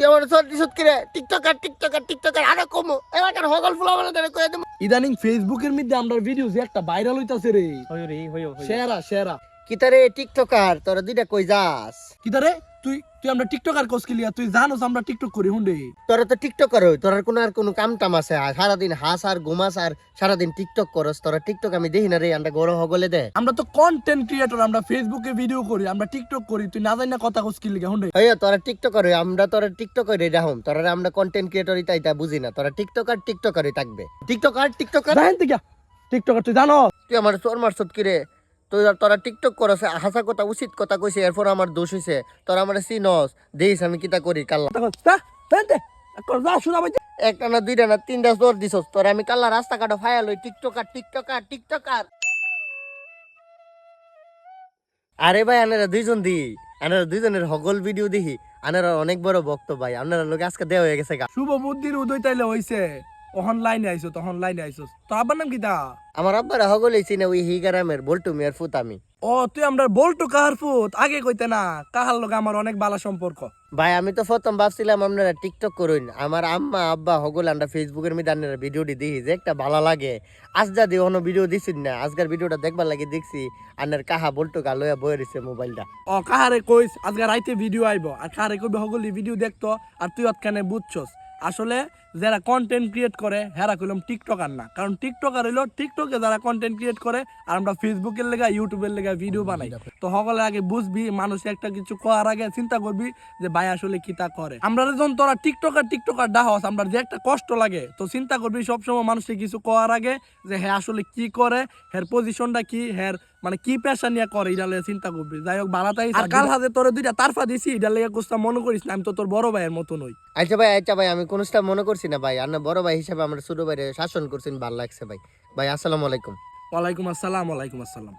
তুই আমার সত্যি সত্যি রে টিকটকার টিকটকার টিকটকার আরও কমো। এবার হগল ফুলা মানে ধরে কয়ে দেবো। ইদানিং ফেসবুকের মধ্যে আমরা ভিডিও যে একটা ভাইরাল হইতাছে রে। হইও রে হইও সেরা সেরা। কিতারে টিকটকার? তোরা দুইটা কই যাস? কিদারে তুই তুই আমরা টিকটকার কোস কিলিয়া তুই জানোস আমরা টিকটক করি হুন্ডে। তোরা তো টিকটকার হই তোর কোনো আর কোনো কাম টাম আছে। আর সারাদিন হাস আর ঘুমাস আর সারাদিন টিকটক করস। তোরা টিকটক আমি দেখি না রে আমরা গরম হগলে দে। আমরা তো কন্টেন্ট ক্রিয়েটর আমরা ফেসবুকে ভিডিও করি আমরা টিকটক করি তুই না জানি না কথা কোস কিলিয়া হুন্ডে। হইয়া তোরা টিকটকার হই আমরা তোরা টিকটকার রে রাহুম। তোরা আমরা কন্টেন্ট ক্রিয়েটর ইতা ইতা বুঝি না। তোরা টিকটকার টিকটকারই থাকবে। টিকটকার টিকটকার জানেন তুই টিকটকার তুই জানো তুই আমার চোর মারছত কি রে? আর তোরা টিকটক করছে হাসা কথা উচিত কথা কইছে এরপর আমার দোষ হইছে। তোরা আমার চিনস দেখিস আমি কিতা করি কাল্লা। যা শোনা ভাই একটা না দুইটা না তিনটা জোর দিছস তোরা আমি কাল্লা রাস্তা কাটো ফায়াল হই টিকটকার টিকটকার টিকটকার। আরে ভাই আনারা দুইজন দি আনারা দুইজনের হগল ভিডিও দেখি আনারা অনেক বড় ভক্ত ভাই আপনারা লোক আজকে দেওয়া হয়ে গেছে গা। শুভ বুদ্ধির উদয় তাইলে হইছে। ওহন লাইনে আইছো তখন লাইনে আইছো। তোর আব্বার নাম কি দা আমার আব্বার হগলই চিনে ওই হিগারামের বল্টু মিয়ার ফুত আমি। ও তুই আমরা বলটু কাহার ফুত? আগে কইতে না কাহার লগে আমার অনেক ভালো সম্পর্ক। ভাই আমি তো প্রথম ভাবছিলাম আপনারা টিকটক করুন। আমার আম্মা আব্বা হগল আমরা ফেসবুকের মধ্যে আপনারা ভিডিওটি যে একটা ভালো লাগে। আজ যা দিয়ে অন্য ভিডিও দিচ্ছেন না আজকের ভিডিওটা দেখবার লাগে দেখছি আপনার কাহা বলতো গা লইয়া বয়ে রয়েছে মোবাইলটা। ও কাহারে কইস আজকে রাইতে ভিডিও আইব। আর কাহারে কইবে হগলি ভিডিও দেখতো আর তুই অতখানে বুঝছস। আসলে যারা কন্টেন্ট ক্রিয়েট করে হেরা কইলাম টিকটকার না। কারণ টিকটকার হইল টিকটকে যারা কন্টেন্ট ক্রিয়েট করে আর আমরা ফেসবুকের লেগা ইউটিউবের লেগা ভিডিও বানাই। তো সকলে আগে বুঝবি মানুষ একটা কিছু করার আগে চিন্তা করবি যে ভাই আসলে কি তা করে। আমরা যখন তোরা টিকটকার টিকটকার ডাহস আমরা যে একটা কষ্ট লাগে তো চিন্তা করবি সবসময় মানুষের কিছু করার আগে যে হ্যাঁ আসলে কি করে হের পজিশনটা কি হের মানে কি পেশা নিয়ে করে এটা লাগে চিন্তা করবি। যাই হোক বালাতাই আর কাল হাতে তোর দুইটা তারফা দিছি এটা লাগে কোস্তা মনে করিস না আমি তো তোর বড় ভাইয়ের মতো নই আচ্ছা ভাই আচ্ছা ভাই আমি কোনোটা মনে করছি না ভাই। আপনার বড় ভাই হিসাবে আমার ছোট ভাইরে শাসন করছেন ভালো লাগছে ভাই। ভাই আসসালামু আলাইকুম। ওয়ালাইকুম আসসালাম ওয়ালাইকুম আসসালাম।